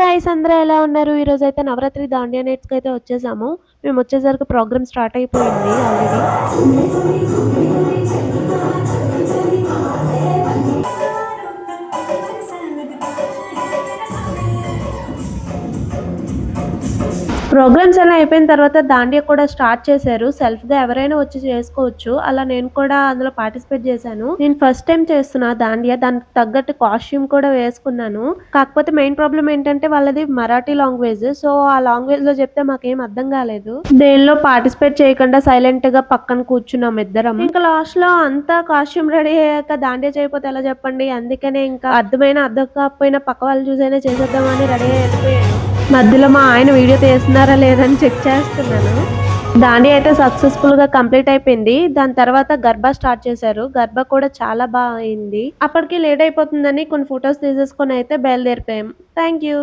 Guys అందరూ ఎలా ఉన్నారు? ఈరోజు అయితే నవరాత్రి దాండియా నైట్స్కి అయితే వచ్చేసాము. మేము వచ్చేసరికి ప్రోగ్రామ్ స్టార్ట్ అయిపోయింది ఆల్రెడీ ప్రోగ్రామ్స్ అలా అయిపోయిన తర్వాత దాండియా కూడా స్టార్ట్ చేశారు. సెల్ఫ్గా ఎవరైనా వచ్చి చేసుకోవచ్చు. అలా నేను కూడా అందులో పార్టిసిపేట్ చేశాను. నేను ఫస్ట్ టైం చేస్తున్నా దాండియా. దానికి తగ్గట్టు కాస్ట్యూమ్ కూడా వేసుకున్నాను. కాకపోతే మెయిన్ ప్రాబ్లం ఏంటంటే వాళ్ళది మరాఠీ లాంగ్వేజ్. సో ఆ లాంగ్వేజ్లో చెప్తే మాకేం అర్థం కాలేదు. దేనిలో పార్టిసిపేట్ చేయకుండా సైలెంట్గా పక్కన కూర్చున్నాం ఇద్దరం. ఇంకా లాస్ట్లో అంతా కాస్ట్యూమ్ రెడీ అయ్యాక దాండియా చేయకపోతే ఎలా చెప్పండి? అందుకనే ఇంకా అర్థమైనా అర్థం కాకపోయినా పక్క వాళ్ళు చూసైనా చేసేద్దామని రెడీ అయిపోయాను మధ్యలో మా ఆయన వీడియో తీస్తున్నారా లేదని చెక్ చేస్తున్నాను. దాని అయితే సక్సెస్ఫుల్గా కంప్లీట్ అయిపోయింది. దాని తర్వాత గర్భా స్టార్ట్ చేశారు. గర్భ కూడా చాలా బాగా అయింది. అప్పటికి లేట్ అయిపోతుందని కొన్ని ఫొటోస్ తీసేసుకొని అయితే బయలుదేరిపోయాం. Thank you